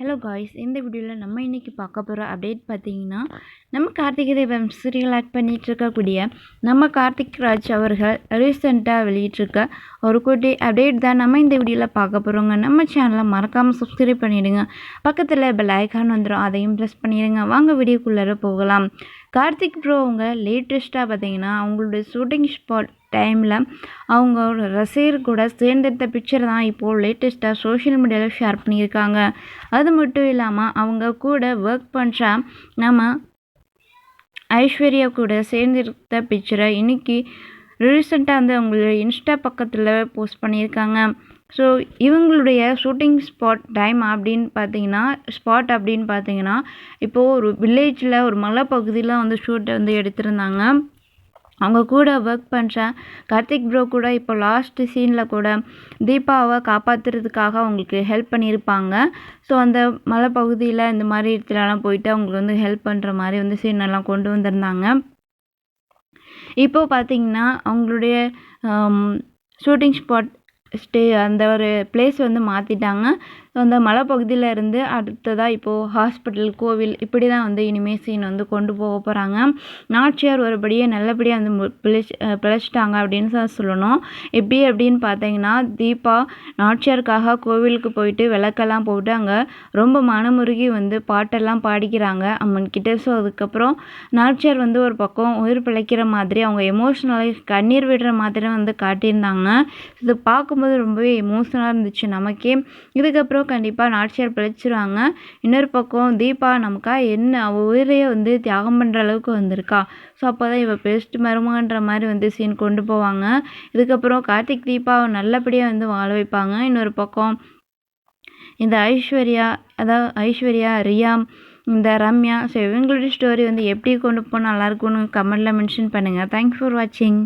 Hello guys இந்த வீடியோவில் நம்ம இன்றைக்கி பார்க்க போகிற அப்டேட் பார்த்தீங்கன்னா நம்ம கார்த்திகை தீபம் சீரியல் ஆக்ட் பண்ணிகிட்டு இருக்கக்கூடிய நம்ம கார்த்திக் ராஜ் அவர்கள் ரீசெண்டாக வெளியிட்டிருக்க ஒரு குட்டி அப்டேட் தான் நம்ம இந்த வீடியோவில் பார்க்க போகிறோங்க நம்ம சேனலை மறக்காமல் சப்ஸ்கிரைப் பண்ணிவிடுங்க பக்கத்தில் பெல் ஐக்கான் வந்துடும் அதையும் ப்ரெஸ் பண்ணிடுங்க. வாங்க வீடியோக்குள்ளே போகலாம். கார்த்திக் ப்ரோ அவங்க லேட்டஸ்ட்டாக பார்த்தீங்கன்னா அவங்களுடைய ஷூட்டிங் ஸ்பாட் டைமில் அவங்க ரசிகர் கூட சேர்ந்தெடுத்த பிக்சர் தான் இப்போது லேட்டஸ்ட்டாக சோஷியல் மீடியாவில் ஷேர் பண்ணியிருக்காங்க. அது மட்டும் இல்லாமல் அவங்க கூட ஒர்க் பண்ணுற நம்ம ஐஸ்வர்யா கூட சேர்ந்திருந்த பிக்சரை இன்றைக்கி ரீசெண்டாக வந்து அவங்களோட இன்ஸ்டா பக்கத்தில் போஸ்ட் பண்ணியிருக்காங்க. ஸோ இவங்களுடைய ஷூட்டிங் ஸ்பாட் டைம் அப்படின்னு பார்த்தீங்கன்னா ஸ்பாட் அப்படின்னு பார்த்தீங்கன்னா இப்போது ஒரு வில்லேஜில் ஒரு மலைப்பகுதியில் வந்து ஷூட்டை வந்து எடுத்திருந்தாங்க. அவங்க கூட ஒர்க் பண்ணுற கார்த்திக் ப்ரோ கூட இப்போ லாஸ்ட் சீனில் கூட தீபாவை காப்பாற்றுறதுக்காக அவங்களுக்கு ஹெல்ப் பண்ணியிருப்பாங்க. ஸோ அந்த மலைப்பகுதியில் இந்த மாதிரி இடத்துலலாம் போயிட்டு அவங்களுக்கு வந்து ஹெல்ப் பண்ணுற மாதிரி வந்து சீனெல்லாம் கொண்டு வந்திருந்தாங்க. இப்போது பார்த்திங்கன்னா அவங்களுடைய ஷூட்டிங் ஸ்பாட் ஸ்டே அந்த ஒரு பிளேஸ் வந்து மாற்றிட்டாங்க அந்த மலைப்பகுதியில் இருந்து அடுத்ததாக இப்போது ஹாஸ்பிட்டல் கோவில் இப்படி தான் வந்து இனிமேல் சீன் வந்து கொண்டு போக போகிறாங்க நாச்சியார் ஒருபடியே நல்லபடியாக வந்து பிழைச் பிழைச்சிட்டாங்க அப்படின்னு தான் சொல்லணும். எப்படி அப்படின்னு பார்த்தீங்கன்னா தீபா நாச்சியாருக்காக கோவிலுக்கு போயிட்டு விளக்கெல்லாம் போட்டு அங்கே ரொம்ப மனமுருகி வந்து பாட்டெல்லாம் பாடிக்கிறாங்க அம்மன் கிட்டே. ஸோ அதுக்கப்புறம் நாச்சியார் வந்து ஒரு பக்கம் உயிர் பிழைக்கிற மாதிரி அவங்க எமோஷ்னலாக கண்ணீர் விடுற மாதிரி வந்து காட்டியிருந்தாங்க. இது பார்க்க பார்க்கும்போது ரொம்பவே எமோஷனலாக இருந்துச்சு நமக்கே. இதுக்கப்புறம் கண்டிப்பாக நாச்சியார் பிழைச்சிருவாங்க. இன்னொரு பக்கம் தீபா நமக்காக என்ன? அவள் உயிரையே வந்து தியாகம் பண்ணுற அளவுக்கு வந்திருக்கா. ஸோ அப்போ தான் இவள் பெஸ்ட் மருமகன்ற மாதிரி வந்து சீன் கொண்டு போவாங்க. இதுக்கப்புறம் கார்த்திக் தீபாவை நல்லபடியாக வந்து வாழ வைப்பாங்க. இன்னொரு பக்கம் இந்த ஐஸ்வர்யா அதாவது ஐஸ்வர்யா ரியாம் இந்த ரம்யா. ஸோ இவங்களுடைய ஸ்டோரி வந்து எப்படி கொண்டு போனால் நல்லாயிருக்கும்னு கமெண்டில் மென்ஷன் பண்ணுங்கள் தேங்க்ஸ் ஃபார் வாட்சிங்